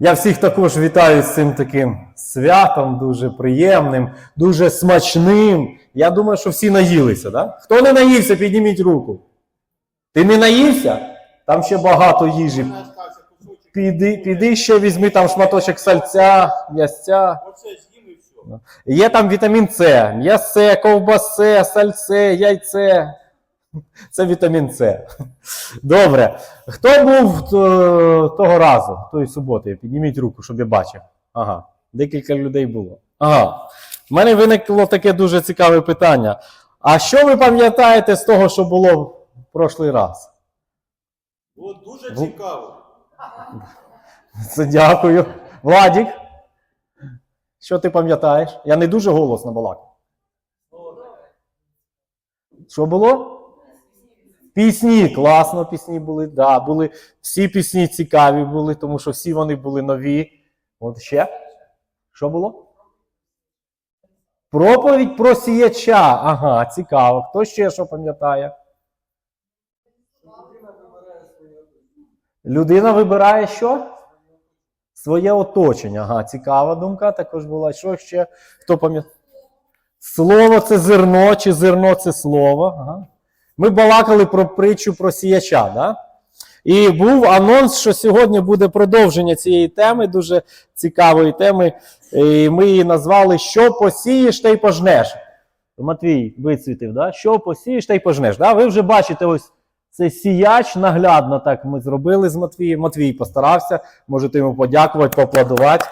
Я всіх також вітаю з цим таким святом, дуже приємним, дуже смачним. Я думаю, що всі наїлися, да? Хто не наївся, підніміть руку. Ти не наївся? Там ще багато їжі. Піди, піди ще візьми там шматочок сальця, м'ясця. Є там вітамін С, м'ясе, ковбасе, сальце, яйце. Це вітамін С. Добре. Хто був е, того разу, тої суботи? Підніміть руку, щоб я бачив. Ага. Декілька людей було. Ага. У мене виникло таке дуже цікаве питання. А що ви пам'ятаєте з того, що було в прошлий раз? Було дуже Бу- цікаво. Це дякую. Владік. Що ти пам'ятаєш? Я не дуже голосно балакав. Що було? Пісні, класно пісні були. Да, були. Всі пісні цікаві були, тому що всі вони були нові. От ще. Що було? Проповідь про сіяча. Ага, цікаво. Хто ще що пам'ятає? Людина вибирає що? Своє оточення. Ага, цікава думка також була. Що ще? Хто пам'ятає? Слово це зерно, чи зерно це слово. Ага. Ми балакали про притчу про сіяча. Да? І був анонс, що сьогодні буде продовження цієї теми, дуже цікавої теми. І ми її назвали Що посієш, та й пожнеш. Матвій вицвітив, да? що посієш, та й пожнеш. Да? Ви вже бачите ось це сіяч наглядно так ми зробили з Матвієм. Матвій постарався, можете йому подякувати, поаплодувати.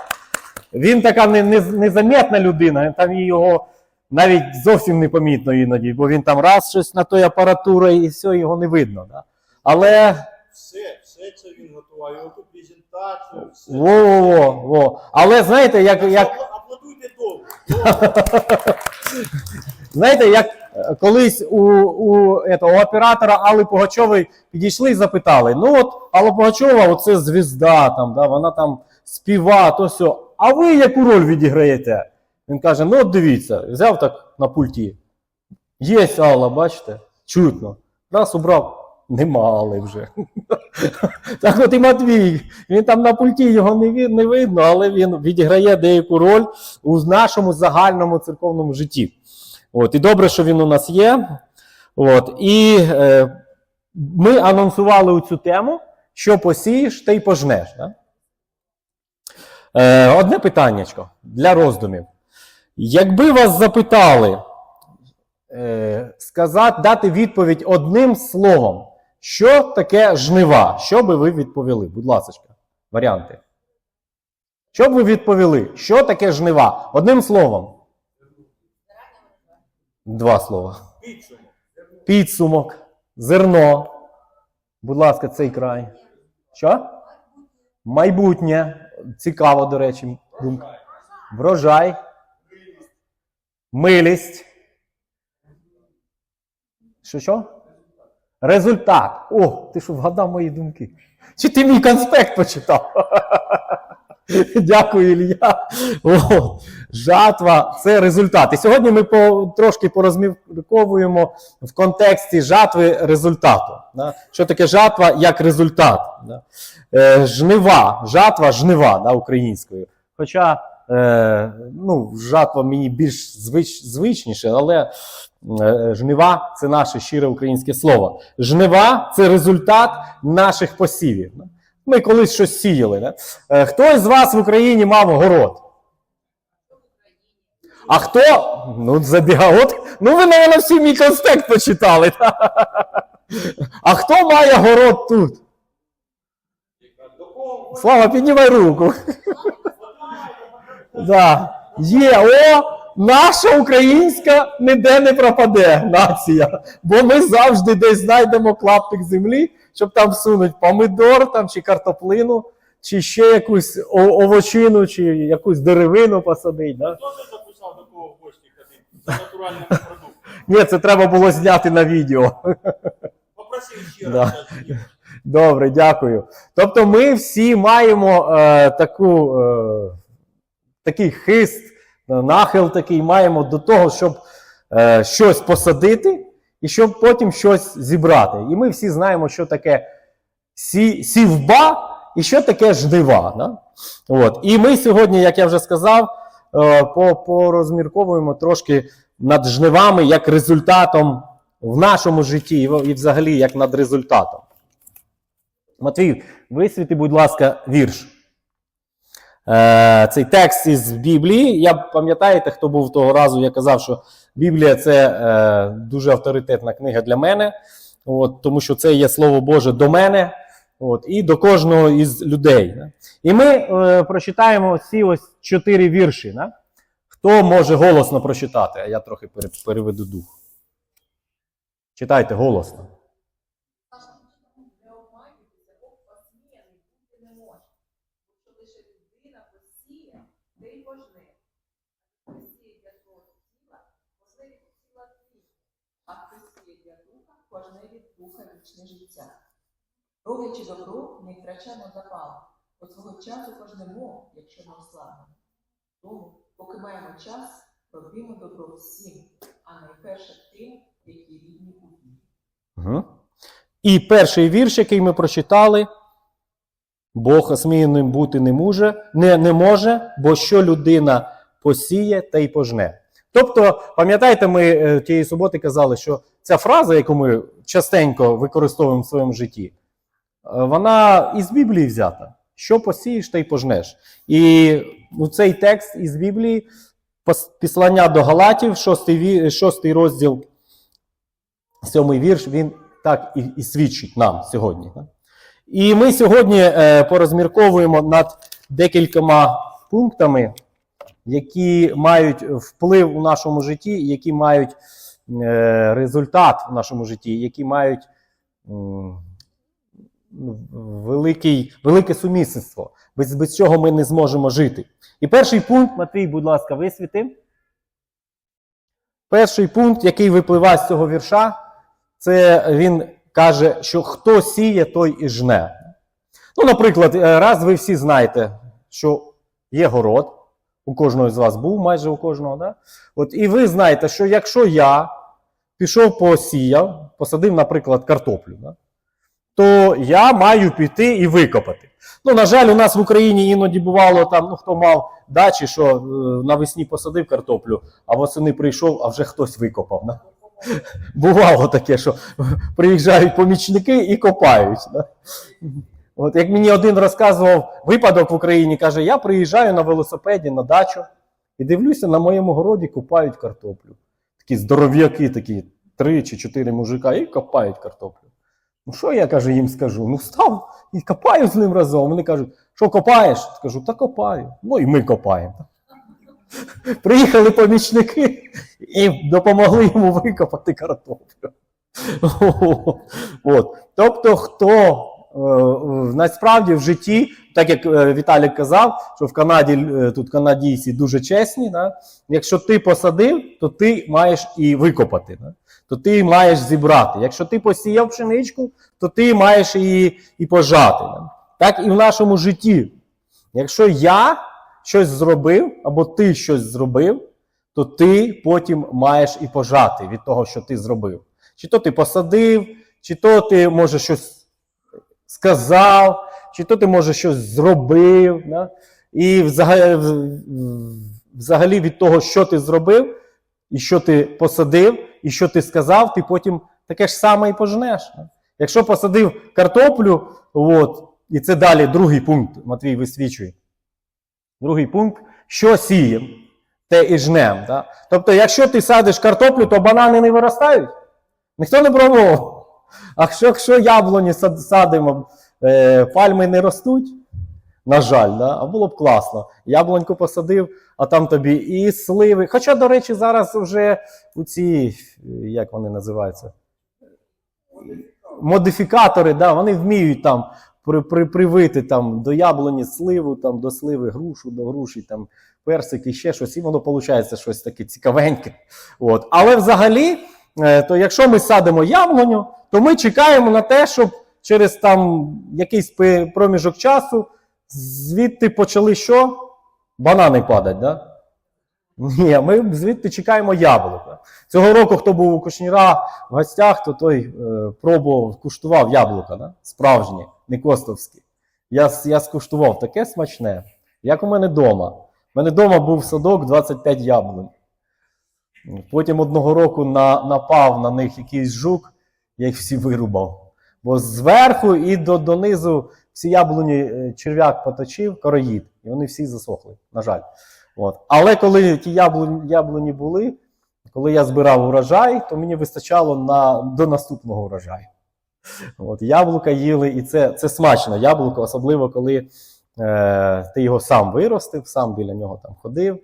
Він така не, не, незаметна людина, там його навіть зовсім не помітно іноді, бо він там раз щось на той апаратурою і все, його не видно. Да? Але Все, все це він готував. Його ту презентацію, все. во-во-во. Але знаєте, як, як, Аплодуйте довго. Знаєте, як е, колись у, у, у оператора Алли Пугачової підійшли і запитали: ну от Алла Пугачова, оце звізда, там, да, вона там співа, то все. А ви яку роль відіграєте? Він каже: ну от дивіться, взяв так на пульті. Є Алла, бачите? Чутно. Раз убрав. Нема Алли вже. так от і Матвій. Він там на пульті його не, не видно, але він відіграє деяку роль у нашому загальному церковному житті. От, і добре, що він у нас є. От, і е, ми анонсували цю тему, що посієш, те й пожнеш. Да? Е, одне питаннячко для роздумів. Якби вас запитали е, сказати, дати відповідь одним словом, що таке жнива, що би ви відповіли? Будь ласка, варіанти. Що б ви відповіли? Що таке жнива? Одним словом. Два слова. Підсумок. Зерно. Будь ласка, цей край. Що? Майбутнє. Цікаво, до речі, думка. Врожай. Милість. Що що? Результат. О, ти що вгадав мої думки? Чи ти мій конспект почитав? Дякую, Ілля. О, жатва це результат. І сьогодні ми по, трошки порозмірковуємо в контексті жатви результату. Да? Що таке жатва як результат? Да? Е, жнива, жатва, жнива да, українською. Хоча е, ну, жатва мені більш звич, звичніше, але е, жнива це наше щире українське слово. Жнива це результат наших посівів. Ми колись щось сіяли. Да? Е, Хто з вас в Україні мав город? А хто? Ну, забігав. От, ну, ви, мабуть, всі мій конспект почитали. А хто має город тут? Слава, піднімай руку. Да. Є, о, наша українська ніде не пропаде нація. Бо ми завжди десь знайдемо клаптик землі, щоб там всунуть помидор там, чи картоплину, чи ще якусь овочину, чи якусь деревину посадить. Да? Хто не записав до кого в гості ходити? За натуральним продуктом. Ні, це треба було зняти на відео. Попроси ще раз. Добре, дякую. Тобто ми всі маємо е, таку, е, такий хист, нахил такий маємо до того, щоб е, щось посадити і щоб потім щось зібрати. І ми всі знаємо, що таке сі, сівба і що таке жнива. Да? От. І ми сьогодні, як я вже сказав, е, по- порозмірковуємо трошки над жнивами як результатом в нашому житті, і взагалі як над результатом. Матвій, висвіти, будь ласка, вірш. Е, цей текст із Біблії. Я пам'ятаєте, хто був того разу, я казав, що Біблія це е, дуже авторитетна книга для мене, от, тому що це є Слово Боже до мене от, і до кожного із людей. Да? І ми е, прочитаємо ці ось чотири вірші. Да? Хто може голосно прочитати? А я трохи переведу дух. Читайте голосно. Людина посіє, те й пожне. А хто сіє для свого тіла, пожне від тіла твій. А хто сіє для духа, пожне від духа вічне життя. Роблячи добро, не втрачаємо запалу, бо свого часу пожнемо, якщо не ослабнемо. Тому, поки маємо час, робімо добро всім, а найперше тим, які рідні у вірі. І перший вірш, який ми прочитали, Бог осміяним бути не може, не, не може, бо що людина посіє, та й пожне. Тобто, пам'ятаєте, ми е, тієї суботи казали, що ця фраза, яку ми частенько використовуємо в своєму житті, е, вона із Біблії взята. Що посієш, та й пожнеш. І ну, цей текст із Біблії, післання до Галатів, шостий, ві- шостий розділ сьомий вірш, він так і, і свідчить нам сьогодні. І ми сьогодні е, порозмірковуємо над декількома пунктами, які мають вплив у нашому житті, які мають е, результат в нашому житті, які мають ну, велике сумісництво, без, без чого ми не зможемо жити. І перший пункт, Матвій, будь ласка, висвіти. Перший пункт, який випливає з цього вірша, це він каже, що хто сіє, той і жне. Ну, наприклад, е, раз ви всі знаєте, що є город, у кожного з вас був, майже у кожного, да? От, і ви знаєте, що якщо я пішов посіяв, посадив, наприклад, картоплю, да? то я маю піти і викопати. Ну, на жаль, у нас в Україні іноді бувало там, ну хто мав дачі, що е, навесні посадив картоплю, а восени прийшов, а вже хтось викопав. Да? Бувало таке, що приїжджають помічники і копають. Да? От як мені один розказував випадок в Україні, каже: я приїжджаю на велосипеді на дачу і дивлюся, на моєму городі копають картоплю. Такі здоров'яки, такі три чи чотири мужика, і копають картоплю. Ну що я каже, їм скажу? Ну став і копаю з ним разом. Вони кажуть, що копаєш? Кажу, та копаю. Ну і ми копаємо. Приїхали помічники і допомогли йому викопати картоплю. От. Тобто, хто е, насправді в житті, так як е, Віталік казав, що в Канаді е, тут канадійці дуже чесні, да? якщо ти посадив, то ти маєш і викопати. Да? То ти маєш зібрати. Якщо ти посіяв пшеничку, то ти маєш її і пожати. Так і в нашому житті. Якщо я щось зробив, або ти щось зробив, то ти потім маєш і пожати від того, що ти зробив. Чи то ти посадив, чи то ти, може, щось сказав, чи то ти, може, щось зробив. Да? І взагалі, взагалі від того, що ти зробив, і що ти посадив, і що ти сказав, ти потім таке ж саме і пожнеш. Да? Якщо посадив картоплю, от, і це далі другий пункт, Матвій висвічує. Другий пункт, що сієм, те і жнем. Да? Тобто, якщо ти садиш картоплю, то банани не виростають. Ніхто не пробував. А якщо, якщо яблуні садимо, е, пальми не ростуть, на жаль, да? а було б класно. Яблуньку посадив, а там тобі і сливи. Хоча, до речі, зараз вже у ці, е, як вони називаються? Модифікатори, да, вони вміють там при, при, привити там, до яблуні сливу, там, до сливи грушу, до груші, там, персики, ще щось, і воно виходить щось таке цікавеньке. От. Але взагалі, е, то якщо ми садимо яблуню, то ми чекаємо на те, щоб через там якийсь проміжок часу звідти почали що? Банани падати, да? Ні, ми звідти чекаємо яблука. Цього року, хто був у Кушніра в гостях, то той е, пробував, куштував яблука, да? справжні, не костовські. Я, я скуштував таке смачне, як у мене вдома. У мене вдома був садок 25 яблунь. Потім одного року на, напав на них якийсь жук, я їх всі вирубав. Бо зверху і до, донизу всі яблуні е, черв'як поточив, короїд, і вони всі засохли, на жаль. От. Але коли ті яблуні, яблуні були, коли я збирав урожай, то мені вистачало на, до наступного урожаю. От, яблука їли, і це, це смачно яблуко, особливо коли е, ти його сам виростив, сам біля нього там ходив,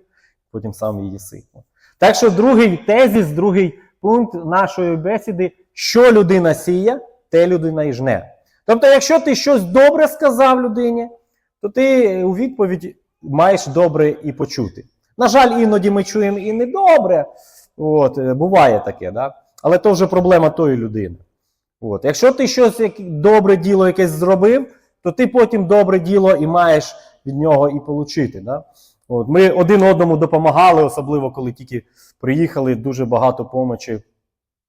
потім сам її сипав. Так що другий тезіс, другий пункт нашої бесіди, що людина сіє, те людина і жне. Тобто, якщо ти щось добре сказав людині, то ти у відповідь маєш добре і почути. На жаль, іноді ми чуємо і недобре. От, е, буває таке, да? але то вже проблема тої людини. От. Якщо ти щось добре діло якесь зробив, то ти потім добре діло і маєш від нього і получити. Да? От. Ми один одному допомагали, особливо коли тільки приїхали, дуже багато помочі.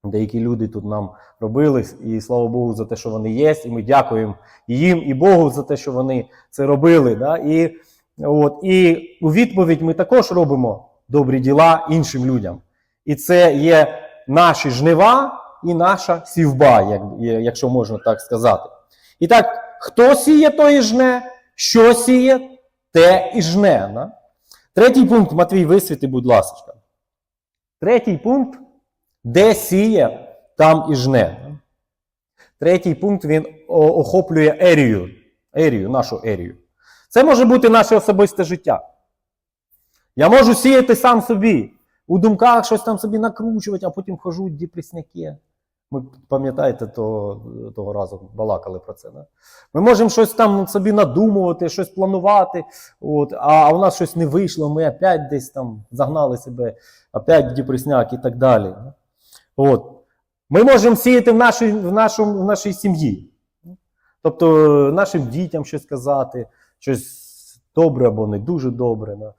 Деякі люди тут нам робили, і слава Богу, за те, що вони є, і ми дякуємо їм, і Богу за те, що вони це робили. Да? І, от, і у відповідь ми також робимо добрі діла іншим людям. І це є наші жнива і наша сівба, як, якщо можна так сказати. І так, хто сіє, той і жне, що сіє, те і жне. Да? Третій пункт, Матвій, висвіти, будь ласка. Третій пункт, де сіє, там і жне. Третій пункт він охоплює ерію, ерію, нашу ерію. Це може бути наше особисте життя. Я можу сіяти сам собі, у думках щось там собі накручувати, а потім хожу депресняки. Ми пам'ятаєте, того, того разу балакали про це. Да? Ми можемо щось там собі надумувати, щось планувати, от, а, у нас щось не вийшло, ми опять десь там загнали себе, опять депресняк і так далі. да. От. Ми можемо сіяти в нашій, в, нашому, в нашій сім'ї. Тобто нашим дітям щось казати, щось добре або не дуже добре. Да?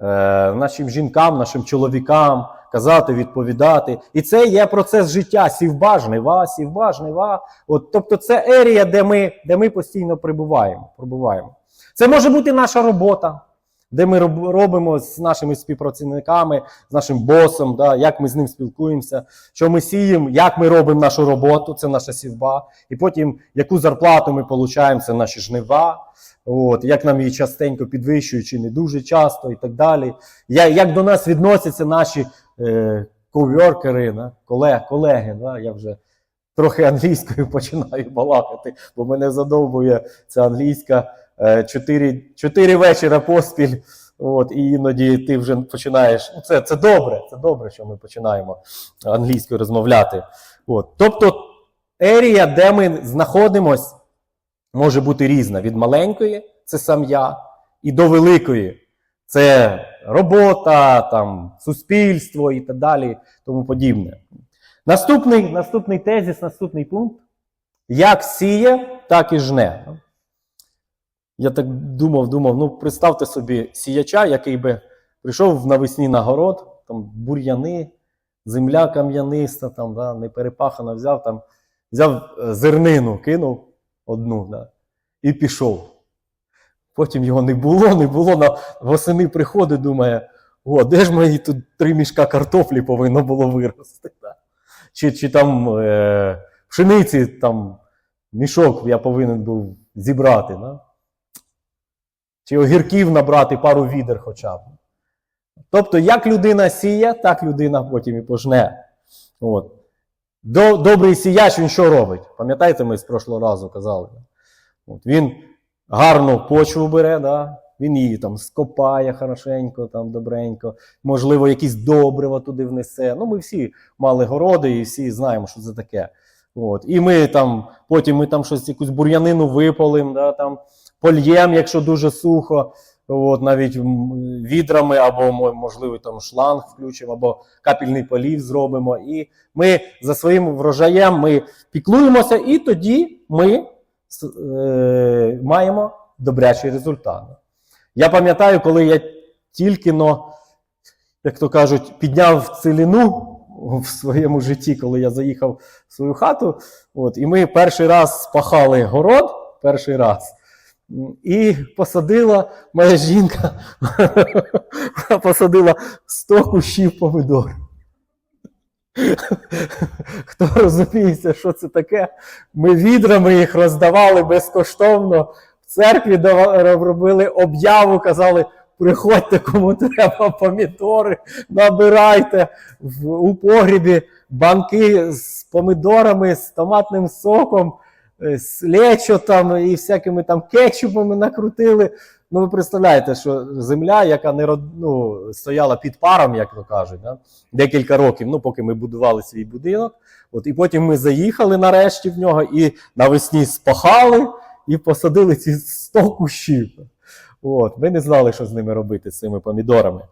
Е, нашим жінкам, нашим чоловікам казати, відповідати. І це є процес життя, сівба, жнива, сівба, жнива. От, тобто це ерія, де ми, де ми постійно прибуваємо, пробуваємо. Це може бути наша робота, де ми робимо з нашими співпрацівниками, з нашим босом, да, як ми з ним спілкуємося, що ми сіємо, як ми робимо нашу роботу, це наша сівба. І потім яку зарплату ми отримуємо, це наші жнива. От, як нам її частенько підвищують, чи не дуже часто, і так далі. Як до нас відносяться наші е, коверкери, колег, колеги. Да, я вже трохи англійською починаю балакати, бо мене задовбує ця англійська е, чотири, чотири вечора поспіль. От, і іноді ти вже починаєш. Ну, це, це добре, це добре, що ми починаємо англійською розмовляти. От. Тобто, ерія, де ми знаходимось, може бути різна. Від маленької це сам я, і до великої це робота, там, суспільство і так далі, тому подібне. Наступний, наступний тезіс, наступний пункт. Як сіє, так і жне. Я так думав, думав, ну представте собі сіяча, який би прийшов навесні на город, там бур'яни, земля кам'яниста, там, да, не перепахана, взяв там, взяв е, зернину, кинув одну, да, і пішов. Потім його не було, не було. На восени приходить, думає, о, де ж мені тут три мішка картофлі повинно було вирости. Чи, чи там е, пшениці там мішок я повинен був зібрати. Да? Чи огірків набрати пару відер хоча б. Тобто, як людина сіє, так людина потім і пожне. От. Добрий сіяч він що робить? Пам'ятаєте, ми з прошлого разу казали? От, він гарну почву бере, да? він її там скопає хорошенько, там добренько, можливо, якісь добрива туди внесе. Ну, ми всі мали городи і всі знаємо, що це таке. От. І ми там, потім ми там щось, якусь бур'янину випалимо, да, там, польєм, якщо дуже сухо, от, навіть відрами, або можливо там шланг включимо, або капельний полів зробимо. І ми за своїм врожаєм ми піклуємося, і тоді ми е, маємо добрячий результат. Я пам'ятаю, коли я тільки но, як то кажуть, підняв ціліну в своєму житті, коли я заїхав в свою хату. От, і ми перший раз спахали город, перший раз. І посадила моя жінка, посадила 100 кущів помидор. Хто розуміється, що це таке? Ми відрами їх роздавали безкоштовно. В церкві робили об'яву, казали: приходьте, кому треба помідори, набирайте у погрібі банки з помидорами, з томатним соком, е, з лечо там і всякими там кетчупами накрутили. Ну, ви представляєте, що земля, яка не ну, стояла під паром, як то кажуть, да? декілька років, ну, поки ми будували свій будинок. От, і потім ми заїхали нарешті в нього і навесні спахали і посадили ці 100 кущів. От, ми не знали, що з ними робити, з цими помідорами.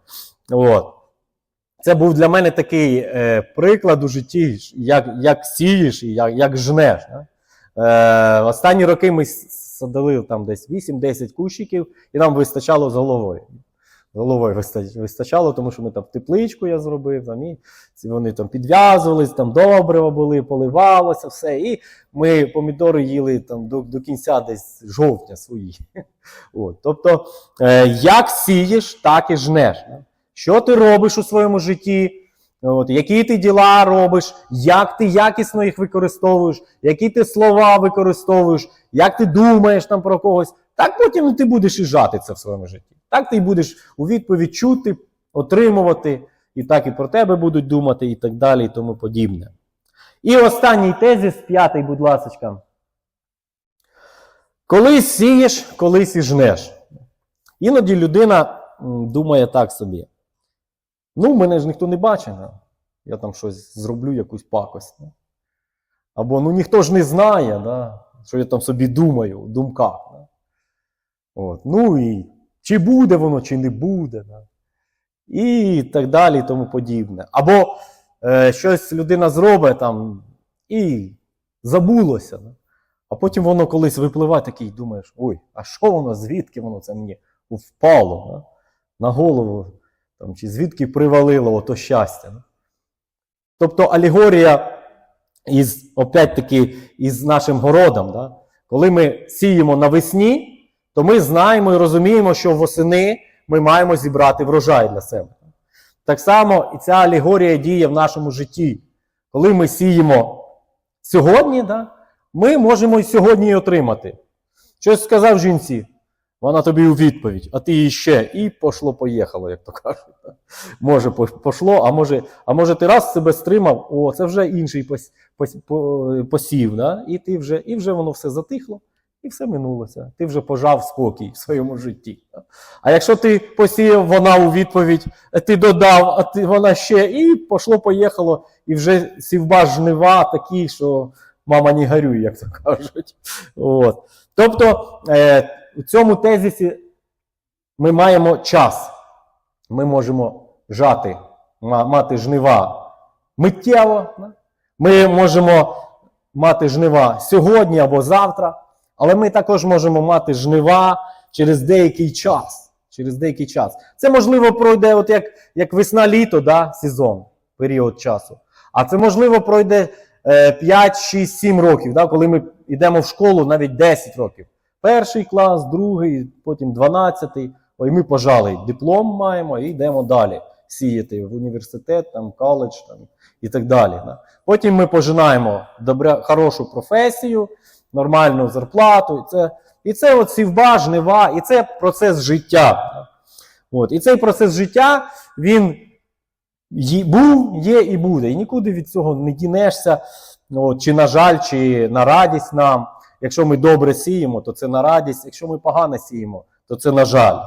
От. Це був для мене такий е, приклад у житті, як, як сієш і як, як жнеш. Да? Е, останні роки ми садили там десь 8-10 кущиків, і нам вистачало з головою. З головою виста- вистачало, тому що ми там тепличку я зробив, там, і вони там підв'язувались, там добрива були, поливалося все. І ми помідори їли там до, до кінця десь жовтня свої. От. Тобто, е, як сієш, так і жнеш. Що ти робиш у своєму житті? От, які ти діла робиш, як ти якісно їх використовуєш, які ти слова використовуєш, як ти думаєш там про когось, так потім ти будеш і жати це в своєму житті. Так ти будеш у відповідь чути, отримувати, і так і про тебе будуть думати, і так далі, і тому подібне. І останній тезис, п'ятий, будь ласка. Колись сієш, колись і жнеш. Іноді людина думає так собі. Ну, мене ж ніхто не бачить. Я там щось зроблю, якусь пакость. да. Або ну ніхто ж не знає, да, що я там собі думаю, в думках. Да. От. Ну і чи буде воно, чи не буде. Да. І так далі, і тому подібне. Або е, щось людина зробить там і забулося. Да. А потім воно колись випливає такий, думаєш, ой, а що воно, звідки воно це мені впало да? на голову, там, чи звідки привалило ото щастя. Да? Тобто алегорія із, опять-таки, із нашим городом. Да? Коли ми сіємо навесні, то ми знаємо і розуміємо, що восени ми маємо зібрати врожай для себе. Так само і ця алегорія діє в нашому житті. Коли ми сіємо сьогодні, да, ми можемо і сьогодні і отримати. Щось сказав жінці, вона тобі у відповідь, а ти їй ще, і пошло-поїхало, як то кажуть. Може, пошло, а може, а може ти раз себе стримав, о, це вже інший пос, пос, по- посів, да? і, ти вже, і вже воно все затихло, і все минулося. Ти вже пожав спокій в своєму житті. да. А якщо ти посіяв, вона у відповідь, ти додав, а ти, вона ще, і пошло-поїхало, і вже сівба жнива такі, що мама не горюй, як то кажуть. От. Тобто е, у цьому тезисі ми маємо час. Ми можемо жати, мати жнива миттєво. Ми можемо мати жнива сьогодні або завтра, але ми також можемо мати жнива через деякий час. Через деякий час. Це можливо пройде, от як, як весна-літо, да, сезон, період часу. А це можливо пройде е, 5, 6, 7 років, да, коли ми йдемо в школу навіть 10 років. Перший клас, другий, потім 12. Ой, ми пожали, диплом маємо і йдемо далі сіяти в університет, там, коледж там, і так далі. Да. Потім ми пожинаємо добре, хорошу професію, нормальну зарплату. І це, і це от сівба, жнива, і це процес життя. Да. От. І цей процес життя, він був, є і буде. І нікуди від цього не дінешся, от, чи на жаль, чи на радість нам. Якщо ми добре сіємо, то це на радість. Якщо ми погано сіємо, то це на жаль.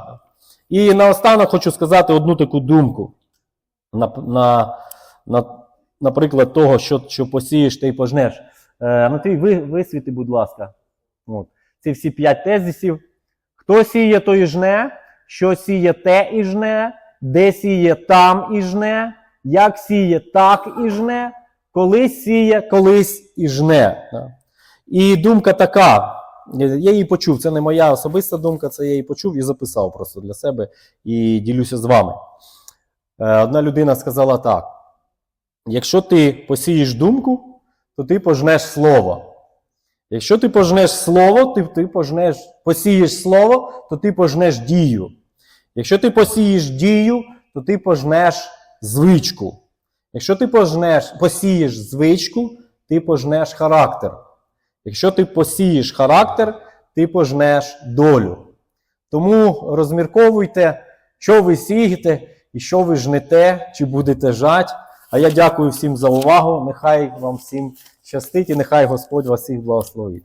І наостанок хочу сказати одну таку думку. На, на, на, наприклад, того, що, що посієш, ти й пожнеш. Е, Матвій, ви, висвіти, будь ласка. От. Ці всі п'ять тезисів. Хто сіє, той і жне, що сіє, те і жне, де сіє, там і жне, як сіє, так і жне, коли сіє, колись і жне. І думка така. Я її почув, це не моя особиста думка, це я її почув і записав просто для себе і ділюся з вами. Е, Одна людина сказала так: якщо ти посієш думку, то ти пожнеш слово. Якщо ти пожнеш слово, ти, ти пожнеш, посієш слово, то ти пожнеш дію. Якщо ти посієш дію, то ти пожнеш звичку. Якщо ти пожнеш, посієш звичку, ти пожнеш характер. Якщо ти посієш характер, ти пожнеш долю. Тому розмірковуйте, що ви сієте і що ви жнете, чи будете жать. А я дякую всім за увагу. Нехай вам всім щастить і нехай Господь вас всіх благословить.